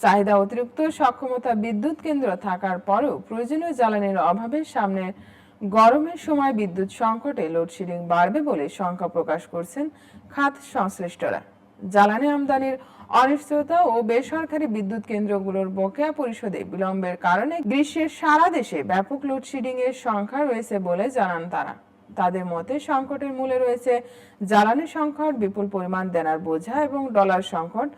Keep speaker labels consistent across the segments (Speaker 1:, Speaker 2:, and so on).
Speaker 1: চাহিদা অতিরিক্ত সক্ষমতা বিদ্যুৎ কেন্দ্র থাকার পরেও প্রয়োজনীয় জ্বালানির অভাবে সামনে গরমের সময় বিদ্যুৎ সংকটে লোডশেডিং বাড়বে বলে শঙ্কা প্রকাশ করছেন খাত সংশ্লিষ্টরা। জ্বালানি আমদানির অনিশ্চয়তা ও বেসরকারি বিদ্যুৎ কেন্দ্রগুলোর বকেয়া পরিশোধে বিলম্বের কারণে গ্রীষ্মের সারা দেশে ব্যাপক লোডশেডিং এর সংখ্যা রয়েছে বলে জানান তারা। তাদের মতে সংকটের মূলে রয়েছে জ্বালানি সংকট, বিপুল পরিমাণ দেনার বোঝা এবং ডলার সংকট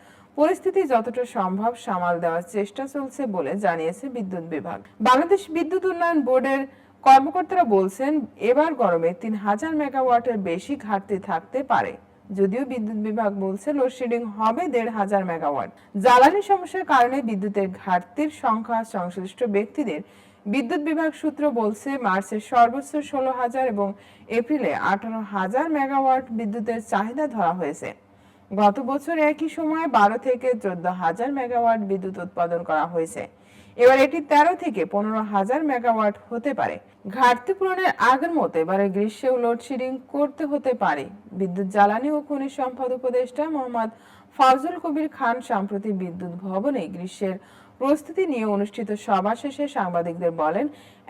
Speaker 1: পরিস্থিতি যতটা সম্ভব সামাল দেওয়ার চেষ্টা চলছে বলে জানিয়েছে বিদ্যুৎ বিভাগ। বাংলাদেশ বিদ্যুৎ উন্নয়ন বোর্ডের কর্মকর্তারা বলছেন, এবার গরমে তিন হাজার মেগাওয়াটের বেশি ঘাটতি থাকতে পারে। যদিও বিদ্যুৎ বিভাগ বলছে, লোডশেডিং হবে দেড় হাজার মেগাওয়াট। জ্বালানি সমস্যার কারণে বিদ্যুতের ঘাটতির সংখ্যা সংশ্লিষ্ট ব্যক্তিদের। বিদ্যুৎ বিভাগ সূত্র বলছে, মার্চে সর্বোচ্চ ষোলো হাজার এবং এপ্রিলে আঠারো হাজার মেগাওয়াট বিদ্যুতের চাহিদা ধরা হয়েছে। গত বছর একই সময়ে বারো থেকে চোদ্দ হাজার মেগাওয়াট বিদ্যুৎ উৎপাদন করা হয়েছে। এবার এটি তেরো থেকে পনেরো হাজার মেগাওয়াট হতে পারে। ঘাটতি পূরণের আগের মতো এবারে গ্রীষ্মেও লোডশেডিং করতে হতে পারে। বিদ্যুৎ জ্বালানি ও খনিজ সম্পদ উপদেষ্টা মোহাম্মদ ফজল কবির খান সম্প্রতি বিদ্যুৎ ভবনে গ্রীষ্মের প্রস্তুতি নিয়ে অনুষ্ঠিত সভা শেষে সাংবাদিকদের বলেন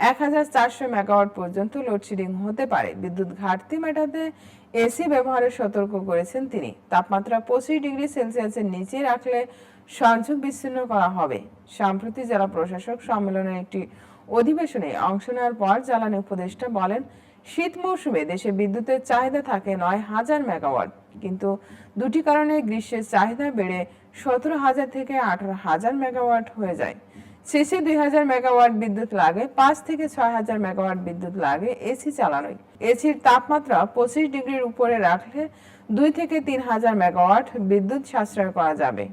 Speaker 1: এক হাজার চারশো মেগাওয়াট পর্যন্ত লোডশেডিং হতে পারে। বিদ্যুৎ ঘাটতি মেটাতে এসি ব্যবহারের সতর্ক করেছেন তিনি। তাপমাত্রা পঁচিশ ডিগ্রি সেলসিয়াসের নিচে রাখলে সংযোগ বিচ্ছিন্ন করা হবে। সম্প্রতি জেলা প্রশাসক সম্মেলনের একটি অধিবেশনে অংশ নেওয়ার পর জ্বালানি উপদেষ্টা বলেন, শীত মৌসুমে দেশে বিদ্যুতের চাহিদা থাকে নয় হাজার মেগাওয়াট। কিন্তু দুটি কারণে গ্রীষ্মের চাহিদা বেড়ে সতেরো হাজার থেকে আঠারো হাজার মেগাওয়াট হয়ে যায়। শেষে দুই হাজার মেগাওয়াট বিদ্যুৎ লাগে, পাঁচ থেকে ছয় হাজার মেগাওয়াট বিদ্যুৎ লাগে এসি চালানোয়। এসির তাপমাত্রা পঁচিশ ডিগ্রির উপরে রাখলে দুই থেকে তিন হাজার মেগাওয়াট বিদ্যুৎ সাশ্রয় করা যাবে।